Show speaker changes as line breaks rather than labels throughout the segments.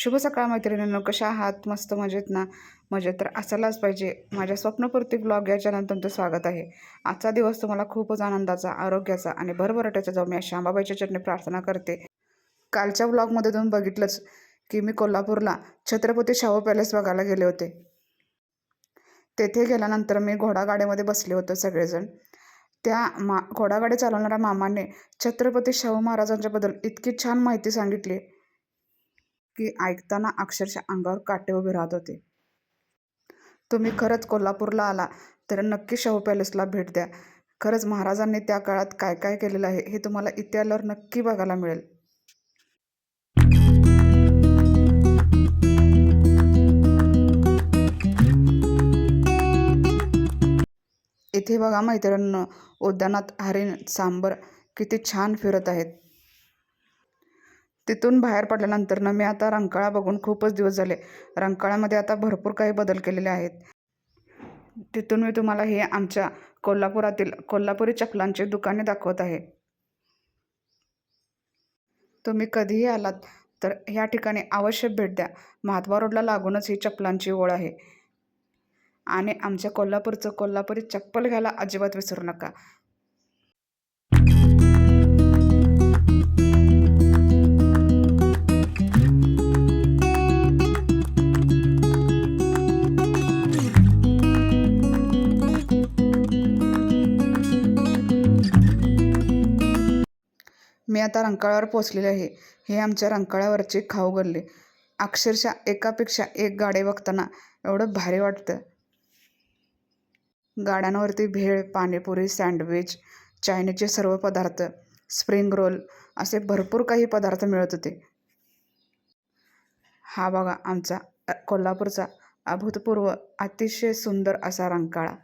शुभ सकाळ मैत्रिणींनो कशा आहात? मस्त मजेत ना? मजेत तर असायलाच पाहिजे. माझ्या स्वप्नपूर्ती ब्लॉग या चॅनल तुमचं स्वागत आहे. आजचा दिवस तुम्हाला खूपच आनंदाचा आरोग्याचा आणि भरभराट्याचा जाऊ मी अशा आंबाबाईच्या चरणी प्रार्थना करते. कालच्या ब्लॉगमध्ये तुम्ही बघितलंच की मी कोल्हापूरला छत्रपती शाहू पॅलेस बघायला गेले होते. तेथे गेल्यानंतर मी घोडागाडीमध्ये बसले होते सगळेजण. त्या मा घोडागाडी चालवणाऱ्या मामाने छत्रपती शाहू महाराजांच्याबद्दल इतकी छान माहिती सांगितली. की ऐकताना अक्षरशः अंगावर काटे उभे राहत होते. तुम्ही खरंच कोल्हापूरला आला तर नक्की शाहू पॅलेसला भेट द्या. खरंच महाराजांनी त्या काळात काय काय केलेलं आहे हे तुम्हाला इथे आल्यावर नक्की बघायला मिळेल. इथे बघा मैत्रिणींनो उद्यानात हरिण सांबर किती छान फिरत आहेत. तिथून बाहेर पडल्यानंतर मी आता रंकाळा बघून खूपच दिवस झाले. रंकाळामध्ये आता भरपूर काही बदल केलेले आहेत. तिथून मी तुम्हाला हे आमच्या कोल्हापुरातील कोल्हापुरी चपलांची दुकाने दाखवत आहे. तुम्ही कधीही आलात तर ह्या ठिकाणी अवश्य भेट द्या. महात्मा रोडला लागूनच ही चपलांची ओळ आहे. आणि आमच्या कोल्हापूरचं कोल्हापुरी चप्पल घ्यायला अजिबात विसरू नका. मी आता रंकाळावर पोचलेले आहे. हे आमच्या रंकाळ्यावरची खाऊ गल्ली. अक्षरशः एकापेक्षा एक गाडे बघताना एवढं भारी वाटतं. गाड्यांवरती भेळ पाणीपुरी सँडविच चायनीजचे सर्व पदार्थ स्प्रिंग रोल असे भरपूर काही पदार्थ मिळत होते. हा बघा आमचा कोल्हापूरचा अभूतपूर्व अतिशय सुंदर असा रंकाळा.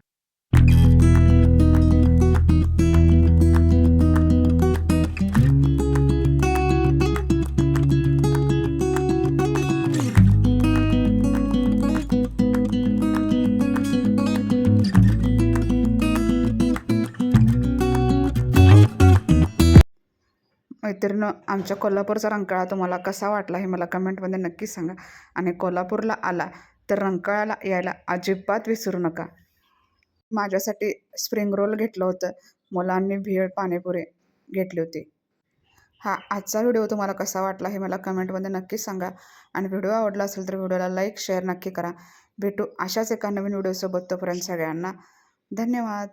मैत्रीण आमच्या कोल्हापूरचा रंकाळा तुम्हाला कसा वाटला हे मला कमेंटमध्ये नक्की सांगा. आणि कोल्हापूरला आला तर रंकाळाला यायला अजिबात विसरू नका. माझ्यासाठी स्प्रिंग रोल घेतलं होतं. मुलांनी भेळ पाणीपुरी घेतली होती. हा आजचा व्हिडिओ तुम्हाला कसा वाटला हे मला कमेंटमध्ये नक्की सांगा. आणि व्हिडिओ आवडला असेल तर व्हिडिओला लाईक शेअर नक्की करा. भेटू अशाच एका नवीन व्हिडिओसोबत तोपर्यंत सगळ्यांना धन्यवाद.